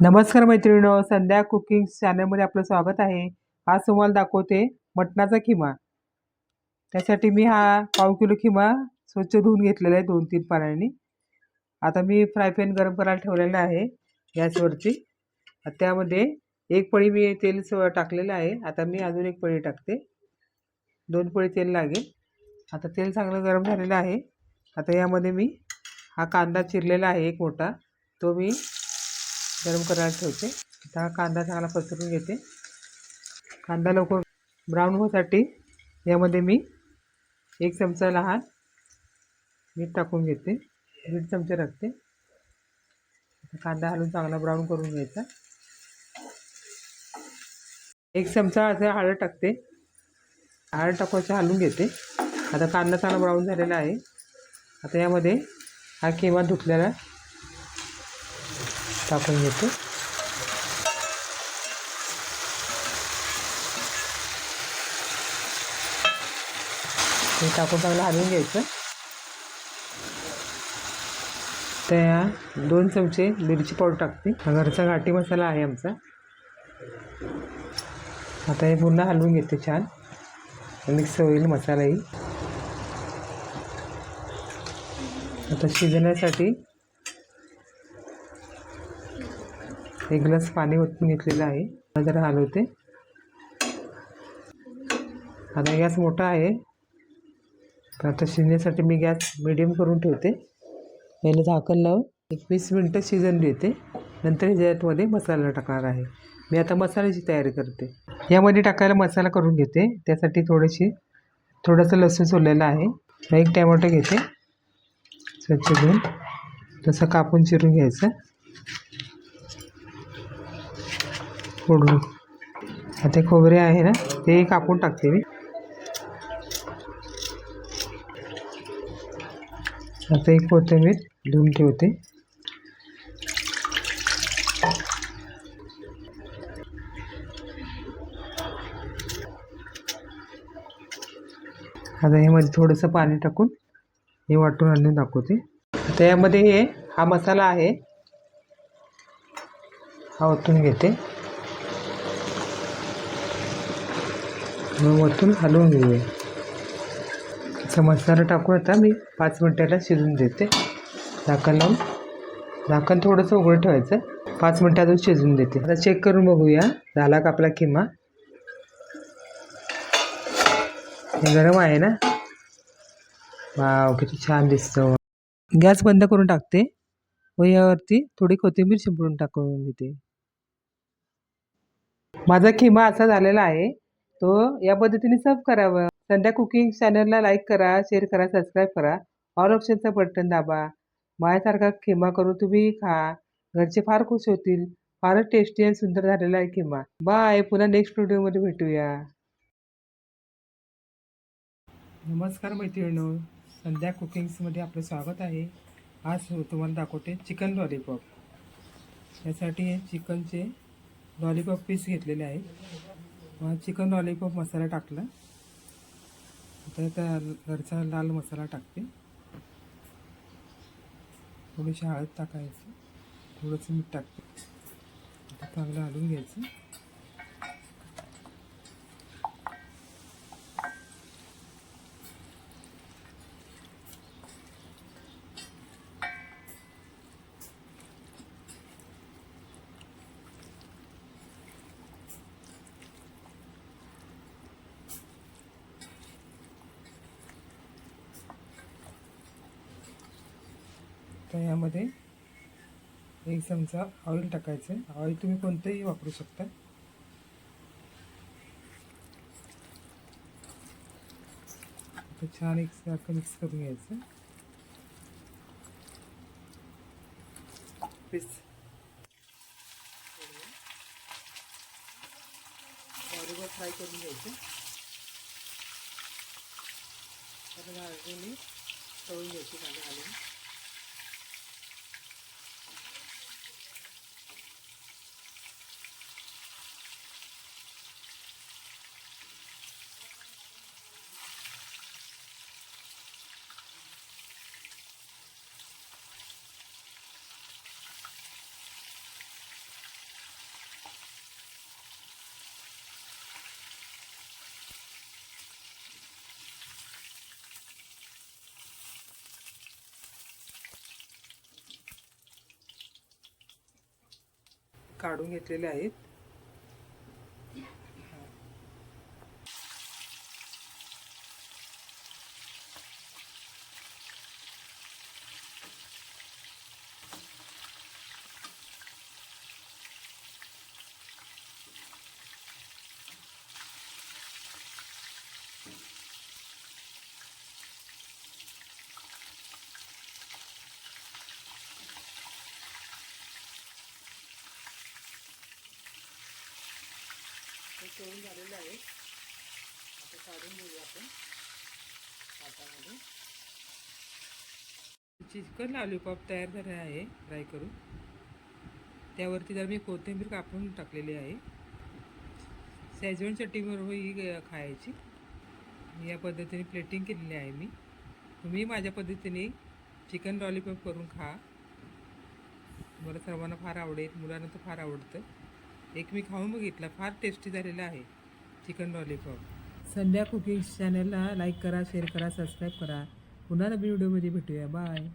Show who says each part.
Speaker 1: नमस्कार मैत्रिणी संध्या कुकिंग चॅनलमध्ये आपलं स्वागत आहे. आज तुम्हाला दाखवते मटणाचा खिमा. त्यासाठी मी हा पाव किलो खिमा स्वच्छ धुवून घेतलेला आहे दोन तीन पाण्याने आता मी फ्राय पॅन गरम करायला ठेवलेला आहे गॅसवरती. त्यामध्ये एक पळी मी तेल स टाकलेलं आहे. आता मी अजून एक पळी टाकते. दोन पळी तेल लागेल. आता तेल चांगलं गरम झालेलं आहे. आता यामध्ये मी हा कांदा चिरलेला आहे एक मोठा. तो मी गरम करायला ठेवते. आता हा कांदा चांगला पसरून घेते. कांदा लवकर ब्राऊन होण्यासाठी यामध्ये मी एक चमचा लहान मीठ टाकून घेते. दीड चमचे टाकते. कांदा हलून चांगला ब्राऊन करून घ्यायचा. एक चमचा असं हळद टाकते. हळद टाकवायचं हलून घेते. आता कांदा चांगला ब्राऊन झालेला आहे. आता यामध्ये हा केव्हा धुतलेला टाकून घेते. ते टाकून चांगलं हलवून घ्यायचं. त्या दोन चमचे मिरची पावडर टाकते. घरचा घाटी मसाला आहे आमचा. आता हे पुन्हा हलवून घेते छान. मिक्स होईल मसालाही. आता शिजण्यासाठी एक ग्लास पाणी ओतून घेतलेलं आहे. जरा हलवते. आता गॅस मोठा आहे. तर आता शिजण्यासाठी मी गॅस मिडियम करून ठेवते. याला झाकण लावून एक वीस मिनटं शिजन देते नंतर ह्याच्यामध्ये मसाला टाकणार आहे. मी आता मसाल्याची तयारी करते. यामध्ये टाकायला मसाला करून घेते. त्यासाठी थोडीशी थोडंसं लसूण सोललेलं आहे. एक टॅमॅटो घेते. स्वच्छ धुवून. तसं कापून चिरून घ्यायचं. फोडून आता खोबरे आहे ना ते कापून टाकते मी. आता एक कोथिंबीर धुवून ठेवते. आता यामध्ये थोडंसं पाणी टाकून हे वाटून आणून दाखवते. आता यामध्ये हे हा मसाला आहे हा ओतून घेते. मग वरतून हलवून घेऊया. असा मसाला टाकून आता मी पाच मिनटाला शिजून देते. झाकण लावून. झाकण थोडंसं उघडं ठेवायचं. पाच मिनटं अजून शिजून देते. आता चेक करून बघूया. झाला का आपला किमा? हे गरम आहे ना? वाव किती छान दिसतं. गॅस बंद करून टाकते. व यावरती थोडी कोथिंबीर शिंपडून टाकून घेते. माझा खिमा असा झालेला आहे. तो या पद्धतीने सर्व करावं. संध्या कुकिंग चॅनलला लाईक करा शेअर करा सबस्क्राईब करा. ऑल ऑप्शनचं बटन दाबा. माझ्यासारखा खिमा करून तुम्ही खा. घरचे फार खुश होतील. फारच टेस्टी आणि सुंदर झालेला आहे खिमा. बाय पुन्हा नेक्स्ट व्हिडिओमध्ये भेटूया. नमस्कार मैत्रिणींनो. संध्या कुकिंग्समध्ये आपलं स्वागत आहे. आज तुम्हाला दाखवते चिकन लॉलीपॉप यासाठी चिकनचे लॉलीपॉप पीस घेतलेले आहेत. चिकन लॉलीपॉप मसाला टाकला. आता त्या घरचा लाल मसाला टाकते. थोडीशी हळद टाकायची. थोडंसं मीठ टाकते. आता चांगलं हलवून घ्यायचं. तर यामध्ये एक चमचा ऑइल टाकायचं. आहे ऑइल तुम्ही कोणतंही वापरू शकता. आता छान एक सारखं मिक्स करून घ्यायचं. पीस बरोबर फ्राय करून घ्यायचं. आता घालून तळून घ्यायची कांदा घालून काढून घेतलेले आहेत हे तळून झालेलं आहे. आता काढून घेऊया आपण हातामध्ये चिकन लॉलीपॉप तयार झाले आहे फ्राय करून. त्यावरती जर मी कोथिंबीर कापून टाकलेली आहे. सॅजवण चटणीबरोबर ही खायची. या पद्धतीने प्लेटिंग केलेली आहे मी. तुम्ही माझ्या पद्धतीने चिकन लॉलीपॉप करून खा. मला सर्वांना फार आवडेल मुलांना तर फार आवडतं. एक मी खाऊन बघितला. फार टेस्टी झालेला आहे चिकन लॉलीपॉप संध्या कुकिंग चॅनलला लाईक करा शेअर करा सबस्क्राईब करा. पुन्हा नवीन व्हिडिओमध्ये भेटूया. बाय